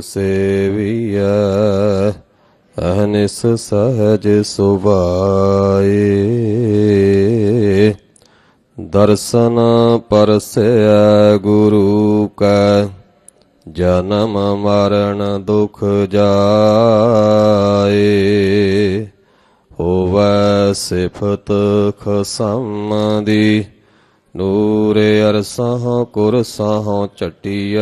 ਸੇਵੀਐ, ਅਹਨਿਸ ਸਹਜ ਸੁਭਾਏ। ਦਰਸ਼ਨ ਪਰਸੈ ਗੁਰੂ ਕੈ, ਜਨਮ ਮਰਨ ਦੁਖ ਜਾਏ। ਹੋਵੈ ਸਿਫਤ ਖਸਮ ਦੀ ਨੂਰ ਅਰਸਹ ਕੁਰਸਹ ਚਟਿਐ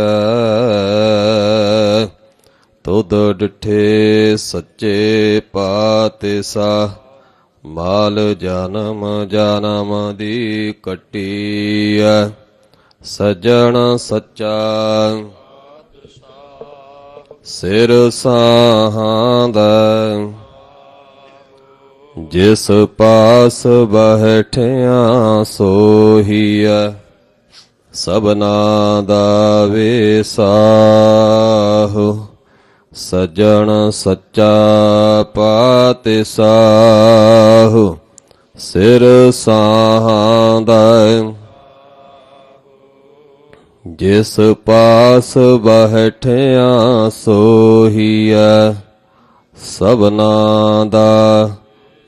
ਤੁਧ ਡਿਠੇ ਸੱਚੇ ਪਾਤਸ਼ਾਹ, ਮਾਲ ਜਨਮ ਜਨਮ ਦੀ ਕਟੀਐ। ਸਜਣ ਸੱਚਾ ਸਿਰ ਸਾਹਾਂਦਾ ਜਿਸ ਪਾਸ ਬਹਿਠਿਆ ਸੋਹੀਐ ਸਬਨਾ ਦਾ ਵੇਸਾਹੁ। ਸਜਣ ਸੱਚਾ ਪਾਤਿਸਾਹੁ, ਸਿਰ ਸਾਹਾਂਦਾ ਜਿਸ ਪਾਸ ਬਹਿਠਿਆ ਸੋਹੀਐ ਸਬਨਾ ਦਾ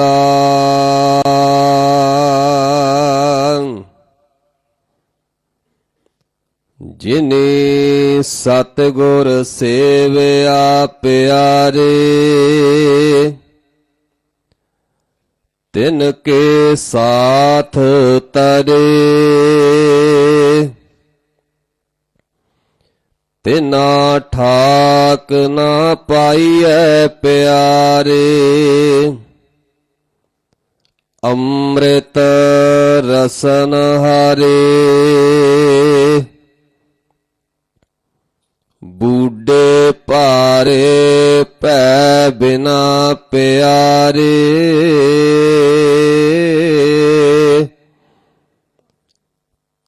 ਪਹਿਲਾ ਜਿਨੇ ਸਤਗੁਰ ਸੇਵਿਆ ਪਿਆਰੇ ਤਿਨ ਕੇ ਸਾਥ ਤਰੇ। ਤਿਨਾ ਠਾਕ ਨਾ ਪਾਈਐ ਪਿਆਰੇ। ਅੰਮ੍ਰਿਤ ਰਸਨ ਹਰੇ ਬੂਡੇ ਭਾਰੇ ਪੈ ਬਿਨਾ ਪਿਆਰੇ।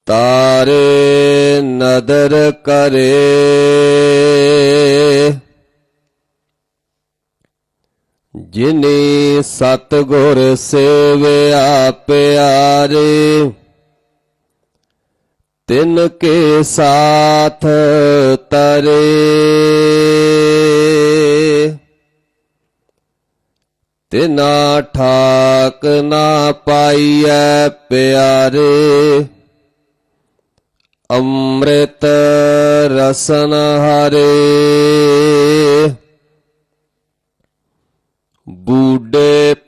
ਤਾਰੇ ਨਦਰ ਕਰੇ। ਜਿਨੇ ਸਤਗੁਰ ਸੇਵਿਆ ਪਿਆਰੇ, ਤਿਨ ਕੇ ਸਾਥ ਤਰੇ। ਤਿਨਾ ਠਾਕ ਨਾ ਪਾਈਐ ਪਿਆਰੇ, ਅੰਮ੍ਰਿਤ ਰਸਨ ਹਰੇ।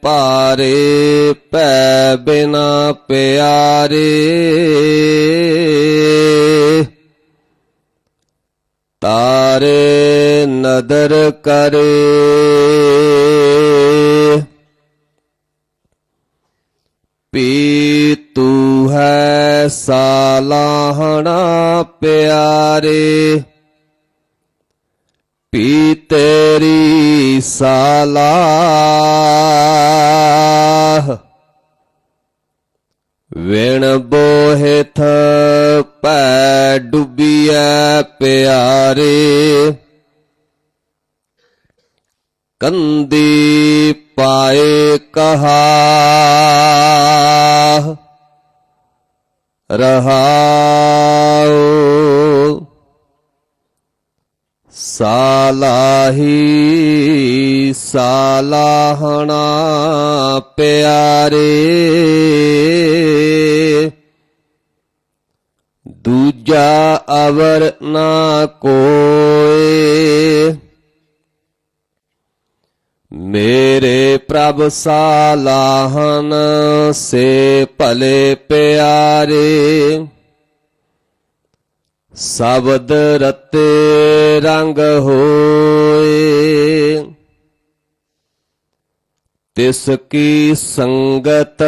ਪਾਰੇ ਪੈ ਬਿਨਾ ਪਿਆਰੇ। ਤਾਰੇ ਨਦਰ ਕਰੇ। ਪੀ ਤੂ ਹੈ ਸਾਲਾਹਣਾ ਪਿਆਰੇ। ਪੀ ਤੇਰੀ ਸਾਲਾਹ ਵਿਣ ਬੋਹਿਥ ਪੈ ਡੁੱਬੀਐ ਪਿਆਰੇ। ਕੰਦੀ ਪਾਏ ਕਹਾ ਰਹਾਉ ਸਾਲਾਹੀ ਸਾਲਾਹਣਾ ਪਿਆਰੇ। ਦੂਜਾ ਅਵਰ ਨਾ ਕੋਏ। ਮੇਰੇ ਪ੍ਰਭ ਸਾਲਾਹਨ ਸੇ ਭਲੇ ਪਿਆਰੇ। ਸ਼ਬਦ ਰਤੇ ਰੰਗ ਹੋਏ ਤਿਸ ਕੀ ਸੰਗਤ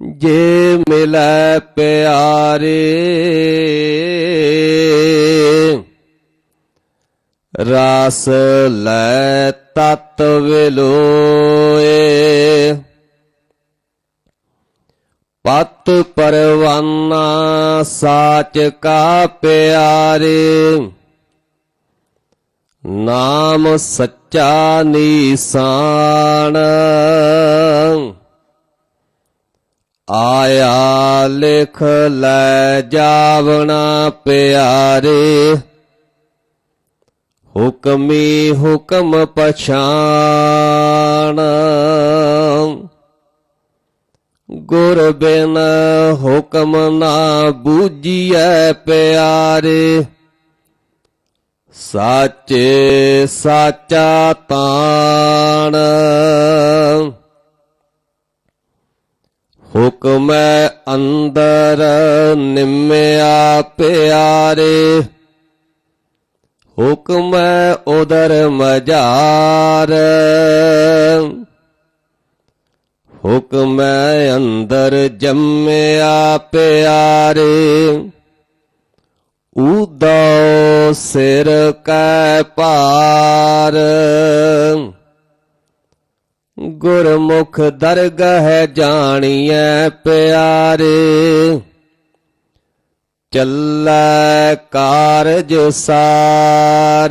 ਜੇ ਮਿਲੈ ਪਿਆਰੇ ਰਾਸ ਲੈ ਤਤ ਵਿਲੋਏ। ਪਤ ਪਰਵਾਨਾ ਸਾਚ ਕਾ ਪਿਆਰੇ, ਨਾਮ ਸੱਚਾ ਨੀਸਾਨ। ਆਇਆ ਲਿਖ ਲੈ ਜਾਵਣਾ ਪਿਆਰੇ, ਹੁਕਮੀ ਹੁਕਮ ਪਛਾਣ। ਗੁਰ ਬਿਨ ਹੁਕਮ ਨਾ ਬੂਝੀਐ ਪਿਆਰੇ। ਸਾਚੇ ਸਾਚਾ ਤਾਣ। ਹੁਕਮੈ ਅੰਦਰ ਨਿਮਿਆ ਪਿਆਰੇ। ਹੁਕਮੈ ਉਦਰ ਮਜ਼ਾਰ ਹੁਕਮੈ ਅੰਦਰ ਜੰਮਿਆ ਪਿਆਰੇ ਉਦੋ ਸਿਰ ਕੈ ਪਾਰ ਗੁਰਮੁਖ ਦਰਗਹ ਜਾਣੀਐ ਪਿਆਰੇ। ਚੱਲੈ ਕਾਰਜ ਸਾਰ।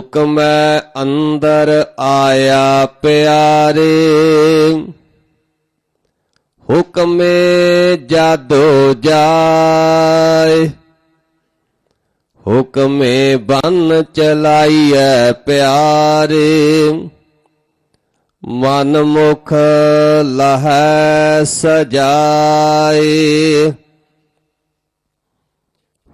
ਹੁਕਮੈ ਅੰਦਰ ਆਇਆ ਪਿਆਰੇ, ਹੁਕਮੇ ਜਾਦੋ ਜਾਏ। ਹੁਕਮੇ ਬੰਨ ਚਲਾਈਐ ਪਿਆਰੇ, ਮਨ ਮੁਖ ਲਹੈ ਸਜਾਏ।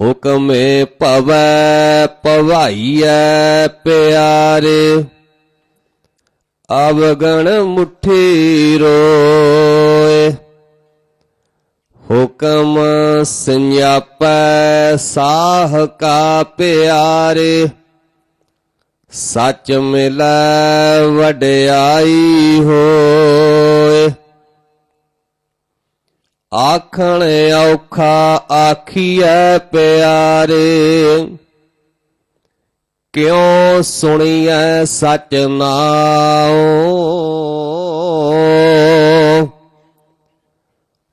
ਹੁਕਮੇ ਭਵੈ ਭਵਾਈਐ ਪਿਆਰੇ। ਅਵਗਣ ਮੁਠੀ ਰੋਏ। ਹੁਕਮ ਸੰਿਆਪੈ ਸਾਹ ਕਾ ਪਿਆਰੇ। ਸੱਚ ਮਿਲੈ ਵਡਿਆਈ ਹੋਏ। ਆਖਣ ਔਖਾ ਆਖੀਐ ਪਿਆਰੇ, ਕਿਉ ਸੁਣੀਐ ਸਚ ਨਾਉ?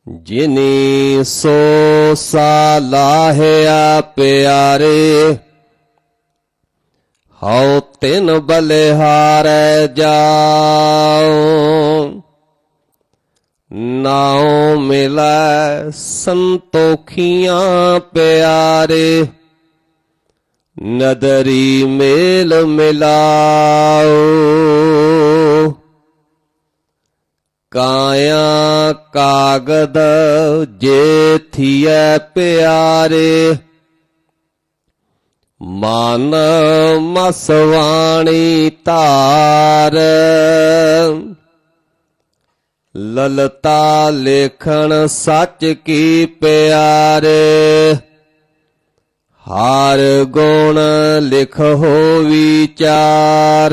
ਜਿਨੀ ਸੋ ਸਾਲਾਹਿਆ ਪਿਆਰੇ, ਹਉ ਤਿਨ ਬਲਿਹਾਰੈ ਜਾਉ। ਨਾਉ ਮਿਲੈ ਸੰਤੋਖੀਆਂ ਪਿਆਰੇ, ਨਦਰੀ ਮੇਲ ਮਿਲਾਓ। ਕਾਇਆ ਕਾਗਦ ਜੇ ਥੀਐ ਪਿਆਰੇ, ਮਨ ਮਸਵਾਣੀ ਧਾਰ। ਲਲਤਾ ਲੇਖਣ ਸੱਚ ਕੀ ਪਿਆਰੇ? ਹਰ ਗੁਣ ਲਿਖੋ ਵਿਚਾਰ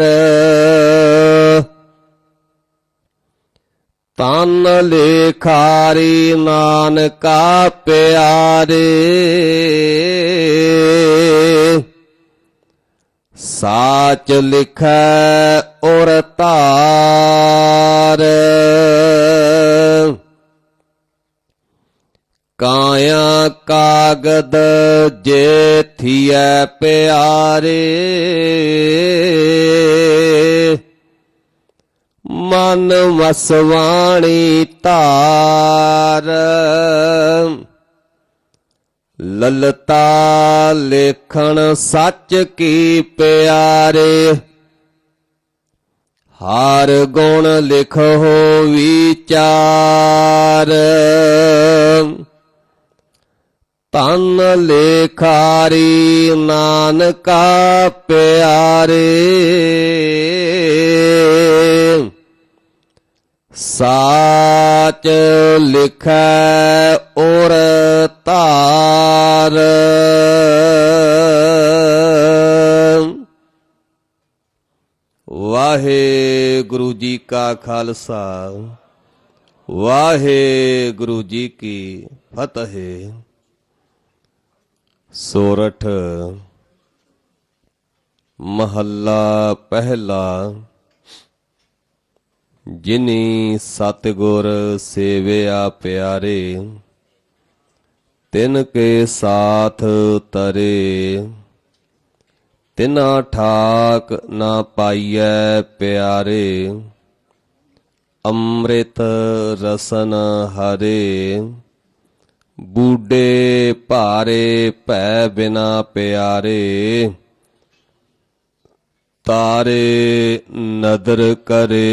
ਤਨ ਲੇਖਾਰੀ ਨਾਨਕਾ ਪਿਆਰੇ। ਸਾਚ ਲਿਖੈ ਔਰ ਤਾਰ ਕਾਇਆ ਕਾਗਦ ਜੇ ਥੀਐ ਪਿਆਰੇ। ਮਨ ਵਸਵਾਣੀ ਧਾਰ। ਲਲਤਾ ਲੇਖਣ ਸੱਚ ਕੀ ਪਿਆਰੇ। ਹਰ ਗੁਣ ਲਿਖੋ ਵਿਚਾਰ ਤਨ ਲੇਖਾਰੀ ਨਾਨਕਾ ਪਿਆਰੇ। ਸਾਚ ਲਿਖੈ ਔਰ ਧਾਰ। ਵਾਹਿਗੁਰੂ ਜੀ ਕਾ ਖਾਲਸਾ, ਵਾਹਿਗੁਰੂ ਜੀ ਕੀ ਫਤਿਹ। ਸੋਰਠ ਮਹੱਲਾ ਪਹਿਲਾ, ਜਿਨੀ ਸਤਿਗੁਰ ਸੇਵਿਆ ਪਿਆਰੇ, ਤਿਨ ਕੇ ਸਾਥ ਤਰੇ, ਤਿਨਾ ਠਾਕ ਨਾ ਪਾਈਐ ਪਿਆਰੇ, ਅੰਮ੍ਰਿਤ ਰਸਨ ਹਰੇ। ਬੂਡੇ ਭਾਰੇ ਭੈ ਬਿਨਾ ਪਿਆਰੇ ਤਾਰੇ ਨਦਰ ਕਰੇ।